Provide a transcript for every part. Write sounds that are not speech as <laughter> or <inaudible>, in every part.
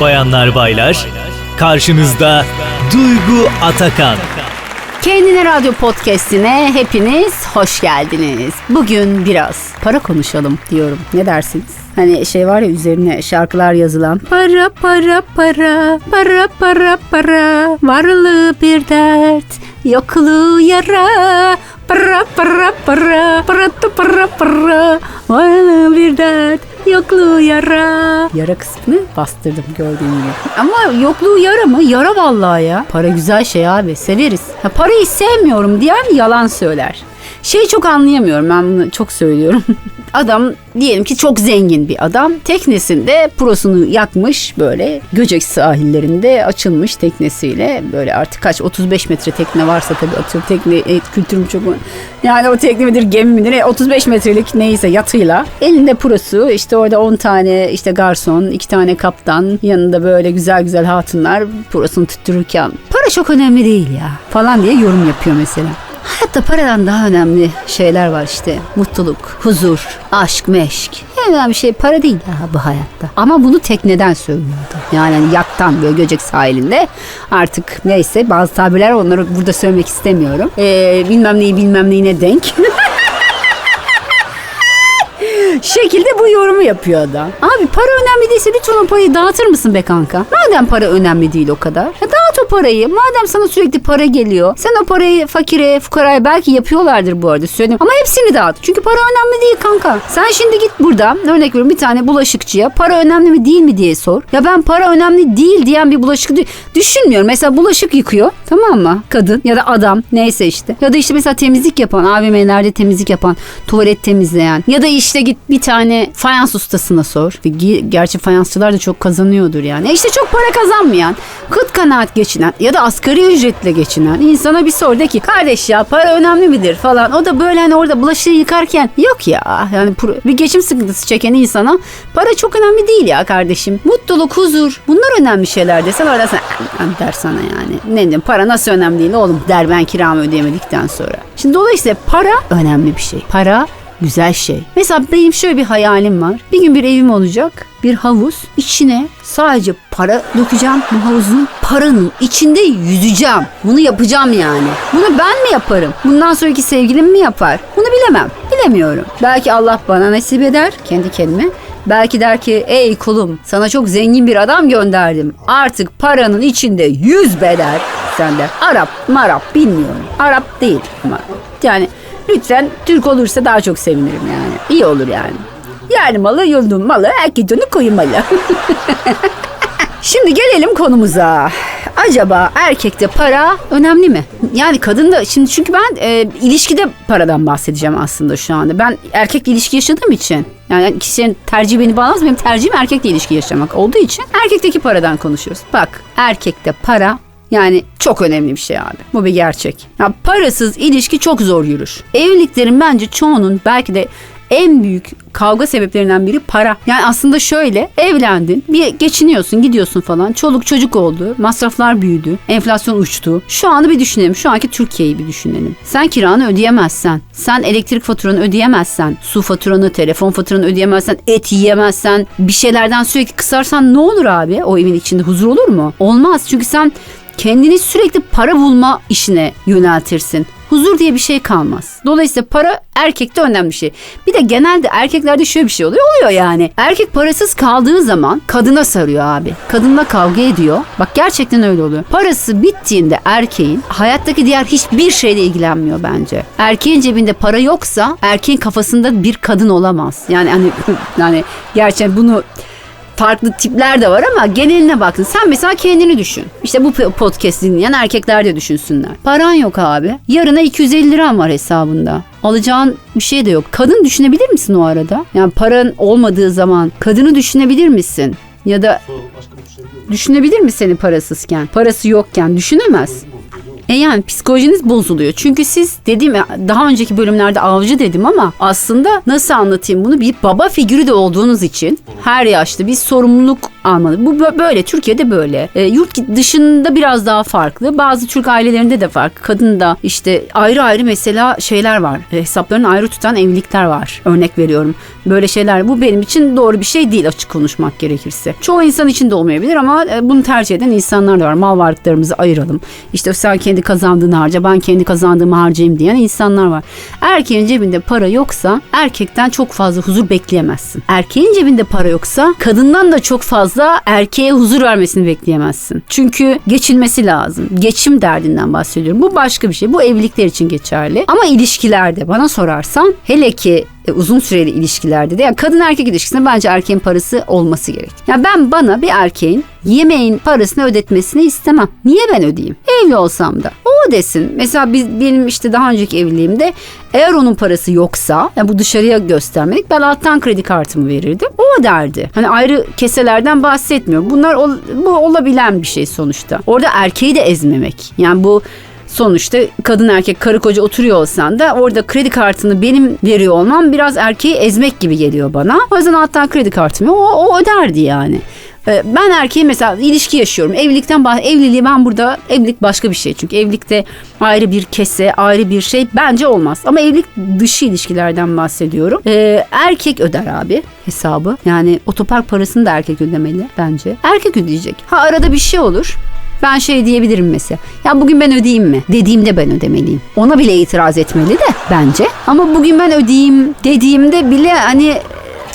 Bayanlar baylar, karşınızda Duygu Atakan. Kendine Radyo Podcast'ine hepiniz hoş geldiniz. Bugün biraz para konuşalım diyorum. Ne dersiniz? Hani şey var ya üzerine şarkılar yazılan para para para para para para varlığı bir dert yokluğu yara para para para para para para varlığı bir dert yokluğu yara. Yara kısmını bastırdım gördüğün gibi. Ama yokluğu yara mı? Yara vallahi ya. Para güzel şey abi severiz. Ha, parayı sevmiyorum diyen yalan söyler. Şey çok anlayamıyorum ben bunu çok söylüyorum. <laughs> adam diyelim ki çok zengin bir adam. Teknesinde prosunu yakmış böyle Göcek sahillerinde açılmış teknesiyle böyle artık kaç 35 metre tekne varsa tabii atıyorum tekne e, kültürüm çok yani o tekne midir gemi midir e, 35 metrelik neyse yatıyla elinde prosu işte orada 10 tane işte garson iki tane kaptan yanında böyle güzel güzel hatunlar prosunu tuttururken para çok önemli değil ya falan diye yorum yapıyor mesela. Hayatta paradan daha önemli şeyler var işte. Mutluluk, huzur, aşk, meşk. En önemli şey para değil ya bu hayatta. Ama bunu tekneden söylüyordu. Yani hani yaktan böyle Göcek sahilinde. Artık neyse bazı tabirler onları burada söylemek istemiyorum. Ee, bilmem neyi bilmem neyine denk. <laughs> şekilde bu yorumu yapıyor adam. Abi para önemli değilse lütfen o parayı dağıtır mısın be kanka? Madem para önemli değil o kadar. Ya dağıt o parayı. Madem sana sürekli para geliyor. Sen o parayı fakire, fukaraya belki yapıyorlardır bu arada söyleyeyim. Ama hepsini dağıt. Çünkü para önemli değil kanka. Sen şimdi git buradan örnek veriyorum bir tane bulaşıkçıya para önemli mi değil mi diye sor. Ya ben para önemli değil diyen bir bulaşık düşünmüyorum. Mesela bulaşık yıkıyor tamam mı? Kadın ya da adam neyse işte. Ya da işte mesela temizlik yapan AVM'lerde temizlik yapan tuvalet temizleyen ya da işte git bir tane fayans ustasına sor. Gerçi fayansçılar da çok kazanıyordur yani. E işte çok para kazanmayan, kıt kanaat geçinen ya da asgari ücretle geçinen insana bir sor de ki kardeş ya para önemli midir falan. O da böyle hani orada bulaşığı yıkarken yok ya yani bir geçim sıkıntısı çeken insana para çok önemli değil ya kardeşim. Mutluluk, huzur bunlar önemli şeyler desen orada sen der sana yani. Ne diyeyim para nasıl önemli değil oğlum der ben kiramı ödeyemedikten sonra. Şimdi dolayısıyla para önemli bir şey. Para güzel şey. Mesela benim şöyle bir hayalim var. Bir gün bir evim olacak. Bir havuz. içine sadece para dökeceğim. Bu havuzun paranın içinde yüzeceğim. Bunu yapacağım yani. Bunu ben mi yaparım? Bundan sonraki sevgilim mi yapar? Bunu bilemem. Bilemiyorum. Belki Allah bana nasip eder kendi kendime. Belki der ki ey kulum sana çok zengin bir adam gönderdim. Artık paranın içinde yüz beder. Sen de Arap marap bilmiyorum. Arap değil ama yani Lütfen Türk olursa daha çok sevinirim yani. İyi olur yani. Yani malı yurdun malı erkek onu koymalı. <laughs> Şimdi gelelim konumuza. Acaba erkekte para önemli mi? Yani kadında şimdi çünkü ben e, ilişkide paradan bahsedeceğim aslında şu anda. Ben erkekle ilişki yaşadığım için yani kişinin tercihi beni bağlamaz. Benim tercihim erkekle ilişki yaşamak olduğu için erkekteki paradan konuşuyoruz. Bak erkekte para yani çok önemli bir şey abi. Bu bir gerçek. Ya parasız ilişki çok zor yürür. Evliliklerin bence çoğunun belki de en büyük kavga sebeplerinden biri para. Yani aslında şöyle evlendin bir geçiniyorsun gidiyorsun falan çoluk çocuk oldu masraflar büyüdü enflasyon uçtu. Şu anı bir düşünelim şu anki Türkiye'yi bir düşünelim. Sen kiranı ödeyemezsen sen elektrik faturanı ödeyemezsen su faturanı telefon faturanı ödeyemezsen et yiyemezsen bir şeylerden sürekli kısarsan ne olur abi o evin içinde huzur olur mu? Olmaz çünkü sen kendini sürekli para bulma işine yöneltirsin. Huzur diye bir şey kalmaz. Dolayısıyla para erkekte önemli bir şey. Bir de genelde erkeklerde şöyle bir şey oluyor. Oluyor yani. Erkek parasız kaldığı zaman kadına sarıyor abi. Kadınla kavga ediyor. Bak gerçekten öyle oluyor. Parası bittiğinde erkeğin hayattaki diğer hiçbir şeyle ilgilenmiyor bence. Erkeğin cebinde para yoksa erkeğin kafasında bir kadın olamaz. Yani hani <laughs> yani gerçekten bunu farklı tipler de var ama geneline bakın. Sen mesela kendini düşün. İşte bu podcast dinleyen erkekler de düşünsünler. Paran yok abi. Yarına 250 liran var hesabında. Alacağın bir şey de yok. Kadın düşünebilir misin o arada? Yani paran olmadığı zaman kadını düşünebilir misin? Ya da düşünebilir mi seni parasızken? Parası yokken düşünemez. E yani psikolojiniz bozuluyor. Çünkü siz dediğim daha önceki bölümlerde avcı dedim ama aslında nasıl anlatayım bunu bir baba figürü de olduğunuz için her yaşta bir sorumluluk almalı. Bu bö- böyle Türkiye'de böyle. E, yurt dışında biraz daha farklı. Bazı Türk ailelerinde de farklı. Kadın da işte ayrı ayrı mesela şeyler var. E, hesaplarını ayrı tutan evlilikler var. Örnek veriyorum. Böyle şeyler bu benim için doğru bir şey değil açık konuşmak gerekirse. Çoğu insan için de olmayabilir ama e, bunu tercih eden insanlar da var. Mal varlıklarımızı ayıralım. İşte sen kendi kazandığını harca ben kendi kazandığımı harcayayım diyen insanlar var. Erkeğin cebinde para yoksa erkekten çok fazla huzur bekleyemezsin. Erkeğin cebinde para yoksa kadından da çok fazla erkeğe huzur vermesini bekleyemezsin. Çünkü geçilmesi lazım. Geçim derdinden bahsediyorum. Bu başka bir şey. Bu evlilikler için geçerli. Ama ilişkilerde bana sorarsan hele ki e, uzun süreli ilişkilerde de yani kadın erkek ilişkisinde bence erkeğin parası olması gerek. Ya ben bana bir erkeğin yemeğin parasını ödetmesini istemem. Niye ben ödeyeyim? Evli olsam da. O ödesin. Mesela biz, benim işte daha önceki evliliğimde eğer onun parası yoksa yani bu dışarıya göstermedik ben alttan kredi kartımı verirdim. O derdi. Hani ayrı keselerden bahsetmiyorum. Bunlar ol- bu olabilen bir şey sonuçta. Orada erkeği de ezmemek. Yani bu Sonuçta kadın erkek karı koca oturuyor olsan da orada kredi kartını benim veriyor olmam biraz erkeği ezmek gibi geliyor bana. O yüzden hatta kredi kartımı o, o öderdi yani. Ee, Ben erkeğe mesela ilişki yaşıyorum. Evlilikten bah evliliği ben burada evlilik başka bir şey. Çünkü evlilikte ayrı bir kese, ayrı bir şey bence olmaz. Ama evlilik dışı ilişkilerden bahsediyorum. Ee, erkek öder abi hesabı. Yani otopark parasını da erkek ödemeli bence. Erkek ödeyecek. Ha arada bir şey olur. Ben şey diyebilirim mesela. Ya bugün ben ödeyeyim mi? Dediğimde ben ödemeliyim. Ona bile itiraz etmeli de bence. Ama bugün ben ödeyeyim dediğimde bile hani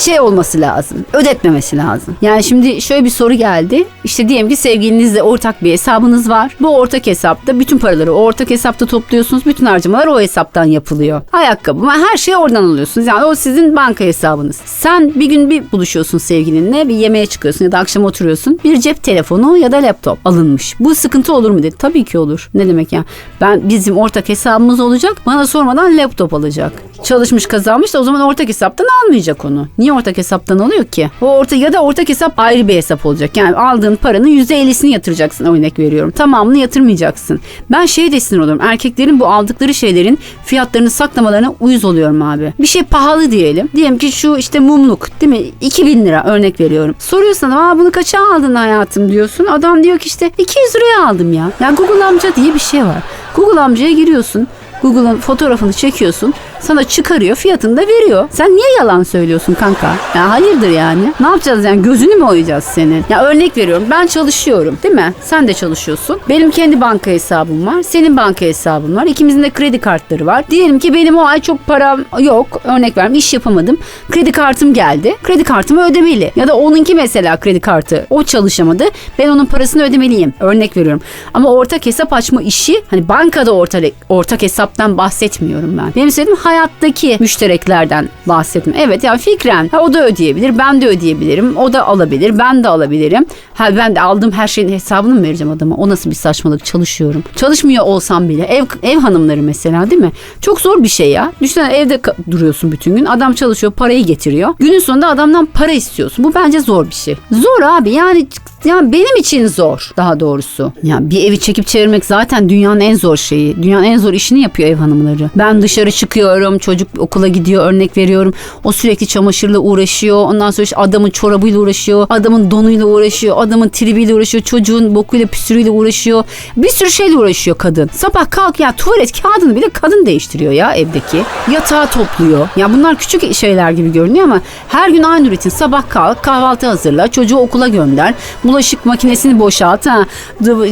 şey olması lazım. Ödetmemesi lazım. Yani şimdi şöyle bir soru geldi. İşte diyelim ki sevgilinizle ortak bir hesabınız var. Bu ortak hesapta bütün paraları o ortak hesapta topluyorsunuz. Bütün harcamalar o hesaptan yapılıyor. Ayakkabı her şeyi oradan alıyorsunuz. Yani o sizin banka hesabınız. Sen bir gün bir buluşuyorsun sevgilinle bir yemeğe çıkıyorsun ya da akşam oturuyorsun. Bir cep telefonu ya da laptop alınmış. Bu sıkıntı olur mu dedi. Tabii ki olur. Ne demek ya? Ben bizim ortak hesabımız olacak. Bana sormadan laptop alacak. Çalışmış kazanmış da o zaman ortak hesaptan almayacak onu. Niye ortak hesaptan alıyor ki? O orta ya da ortak hesap ayrı bir hesap olacak. Yani aldığın paranın %50'sini yatıracaksın örnek veriyorum. Tamamını yatırmayacaksın. Ben şey de sinir oluyorum. Erkeklerin bu aldıkları şeylerin fiyatlarını saklamalarına uyuz oluyorum abi. Bir şey pahalı diyelim. Diyelim ki şu işte mumluk değil mi? 2000 lira örnek veriyorum. Soruyorsun aa bunu kaça aldın hayatım diyorsun. Adam diyor ki işte 200 liraya aldım ya. Ya Google amca diye bir şey var. Google amcaya giriyorsun. Google'ın fotoğrafını çekiyorsun. Sana çıkarıyor fiyatını da veriyor. Sen niye yalan söylüyorsun kanka? Ya hayırdır yani? Ne yapacağız yani gözünü mü oyacağız senin? Ya örnek veriyorum ben çalışıyorum değil mi? Sen de çalışıyorsun. Benim kendi banka hesabım var. Senin banka hesabın var. İkimizin de kredi kartları var. Diyelim ki benim o ay çok param yok. Örnek vereyim iş yapamadım. Kredi kartım geldi. Kredi kartımı ödemeli. Ya da onunki mesela kredi kartı. O çalışamadı. Ben onun parasını ödemeliyim. Örnek veriyorum. Ama ortak hesap açma işi hani bankada ortak, ortak hesaptan bahsetmiyorum ben. Benim söylediğim hayattaki müştereklerden bahsettim. Evet yani fikren ha, o da ödeyebilir. Ben de ödeyebilirim. O da alabilir. Ben de alabilirim. Ha ben de aldığım her şeyin hesabını mı vereceğim adama? O nasıl bir saçmalık? Çalışıyorum. Çalışmıyor olsam bile ev ev hanımları mesela değil mi? Çok zor bir şey ya. Düşünsene evde duruyorsun bütün gün. Adam çalışıyor, parayı getiriyor. Günün sonunda adamdan para istiyorsun. Bu bence zor bir şey. Zor abi. Yani yani benim için zor daha doğrusu. Ya bir evi çekip çevirmek zaten dünyanın en zor şeyi. Dünyanın en zor işini yapıyor ev hanımları. Ben dışarı çıkıyorum, çocuk okula gidiyor örnek veriyorum. O sürekli çamaşırla uğraşıyor. Ondan sonra işte adamın çorabıyla uğraşıyor. Adamın donuyla uğraşıyor. Adamın tribiyle uğraşıyor. Çocuğun bokuyla püsürüyle uğraşıyor. Bir sürü şeyle uğraşıyor kadın. Sabah kalk ya tuvalet kağıdını bile kadın değiştiriyor ya evdeki. Yatağı topluyor. Ya bunlar küçük şeyler gibi görünüyor ama her gün aynı rutin. Sabah kalk, kahvaltı hazırla, çocuğu okula gönder, bulaşık makinesini boşalt, ha,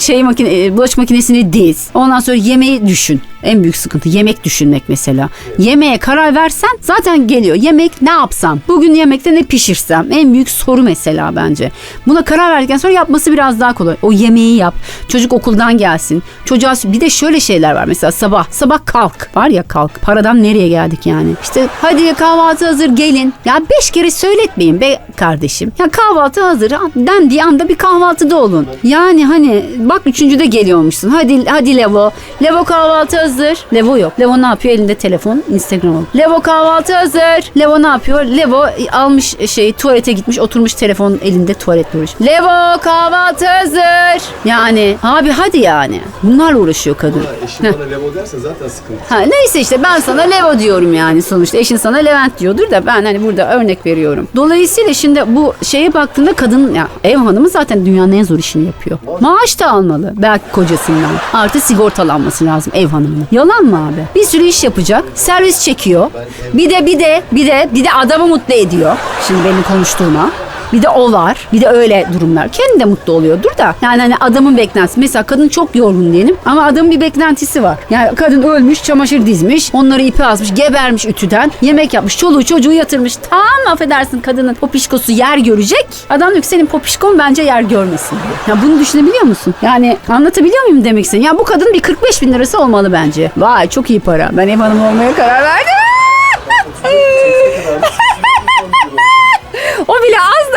şey makine, e, bulaşık makinesini diz. Ondan sonra yemeği düşün. En büyük sıkıntı yemek düşünmek mesela. Yemeğe karar versen zaten geliyor. Yemek ne yapsam? Bugün yemekte ne pişirsem? En büyük soru mesela bence. Buna karar verdikten sonra yapması biraz daha kolay. O yemeği yap. Çocuk okuldan gelsin. Çocuğa bir de şöyle şeyler var mesela sabah. Sabah kalk. Var ya kalk. Paradan nereye geldik yani? İşte hadi kahvaltı hazır gelin. Ya beş kere söyletmeyin be kardeşim. Ya kahvaltı hazır dendiği anda bir kahvaltıda olun. Yani hani bak üçüncüde geliyormuşsun. Hadi hadi Levo. Levo kahvaltı hazır hazır. Levo yok. Levo ne yapıyor? Elinde telefon, Instagram. Levo kahvaltı hazır. Levo ne yapıyor? Levo almış şey tuvalete gitmiş oturmuş telefon elinde tuvalet duruş. Levo kahvaltı hazır. Yani abi hadi yani. Bunlarla uğraşıyor kadın. Eşim Heh. bana Levo derse zaten sıkıntı. Ha, neyse işte ben sana Levo diyorum yani sonuçta. Eşin sana Levent diyordur da ben hani burada örnek veriyorum. Dolayısıyla şimdi bu şeye baktığında kadın ya ev hanımı zaten dünyanın en zor işini yapıyor. Maaş da almalı belki kocasından. Artı sigortalanması lazım ev hanımının. Yalan mı abi? Bir sürü iş yapacak. Servis çekiyor. Bir de bir de bir de bir de adamı mutlu ediyor. Şimdi benim konuştuğuma. Bir de o var. Bir de öyle durumlar. Kendi de mutlu oluyordur da. Yani hani adamın beklentisi. Mesela kadın çok yorgun diyelim ama adamın bir beklentisi var. Yani kadın ölmüş, çamaşır dizmiş, onları ipe asmış, gebermiş ütüden, yemek yapmış, çoluğu çocuğu yatırmış. Tam affedersin kadının popişkosu yer görecek. Adam diyor ki senin popişkon bence yer görmesin. Ya bunu düşünebiliyor musun? Yani anlatabiliyor muyum demek istedim? Ya bu kadın bir 45 bin lirası olmalı bence. Vay çok iyi para. Ben ev hanımı olmaya karar verdim.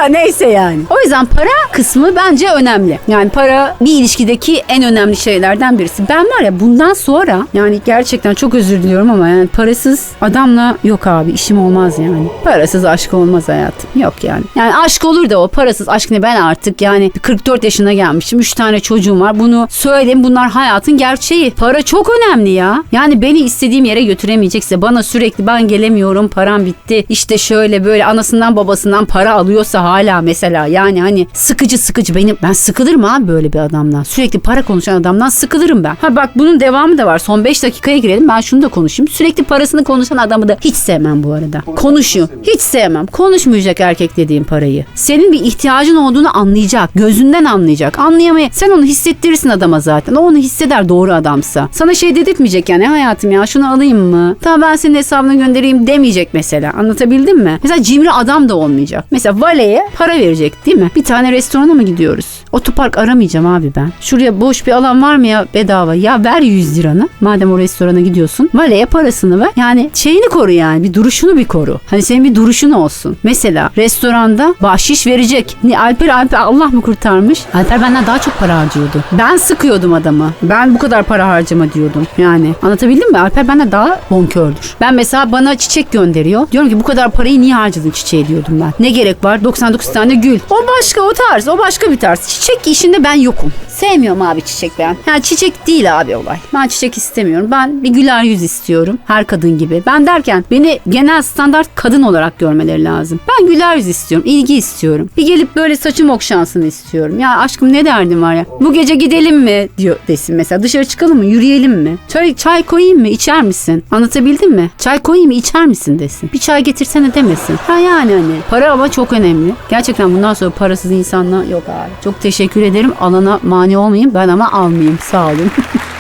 Da neyse yani. O yüzden para kısmı bence önemli. Yani para bir ilişkideki en önemli şeylerden birisi. Ben var ya bundan sonra yani gerçekten çok özür diliyorum ama yani parasız adamla yok abi işim olmaz yani. Parasız aşk olmaz hayatım. Yok yani. Yani aşk olur da o parasız aşk ne ben artık yani 44 yaşına gelmişim. 3 tane çocuğum var. Bunu söyleyeyim bunlar hayatın gerçeği. Para çok önemli ya. Yani beni istediğim yere götüremeyecekse bana sürekli ben gelemiyorum param bitti. İşte şöyle böyle anasından babasından para alıyorsa hala mesela yani hani sıkıcı sıkıcı benim ben sıkılırım abi böyle bir adamdan. Sürekli para konuşan adamdan sıkılırım ben. Ha bak bunun devamı da var. Son 5 dakikaya girelim. Ben şunu da konuşayım. Sürekli parasını konuşan adamı da hiç sevmem bu arada. Konuşuyor. Hiç sevmem. Konuşmayacak erkek dediğim parayı. Senin bir ihtiyacın olduğunu anlayacak. Gözünden anlayacak. Anlayamay. Sen onu hissettirirsin adama zaten. O onu hisseder doğru adamsa. Sana şey dedirtmeyecek yani hayatım ya şunu alayım mı? Tamam ben senin hesabına göndereyim demeyecek mesela. Anlatabildim mi? Mesela cimri adam da olmayacak. Mesela valeye para verecek değil mi? Bir tane restorana mı gidiyoruz? Otopark aramayacağım abi ben. Şuraya boş bir alan var mı ya bedava? Ya ver 100 liranı. Madem o restorana gidiyorsun. Valeye parasını ver. Yani şeyini koru yani. Bir duruşunu bir koru. Hani senin bir duruşun olsun. Mesela restoranda bahşiş verecek. Ni Alper Alper Allah mı kurtarmış? Alper benden daha çok para harcıyordu. Ben sıkıyordum adamı. Ben bu kadar para harcama diyordum. Yani anlatabildim mi? Alper benden daha bonkördür. Ben mesela bana çiçek gönderiyor. Diyorum ki bu kadar parayı niye harcadın çiçeğe diyordum ben. Ne gerek var? 99 tane gül. O başka o tarz. O başka bir tarz. Çiçek işinde ben yokum. Sevmiyorum abi çiçek ben. Yani çiçek değil abi olay. Ben çiçek istemiyorum. Ben bir güler yüz istiyorum. Her kadın gibi. Ben derken beni genel standart kadın olarak görmeleri lazım. Ben güler yüz istiyorum. ilgi istiyorum. Bir gelip böyle saçım okşansın istiyorum. Ya aşkım ne derdin var ya? Bu gece gidelim mi diyor desin mesela. Dışarı çıkalım mı? Yürüyelim mi? Çay, çay koyayım mı? İçer misin? Anlatabildim mi? Çay koyayım mı? İçer misin desin. Bir çay getirsene demesin. Ha yani hani. Para ama çok önemli. Gerçekten bundan sonra parasız insanla yok abi. Çok teşekkür ederim. Alana mani olmayayım. Ben ama almayayım. Sağ olun. <laughs>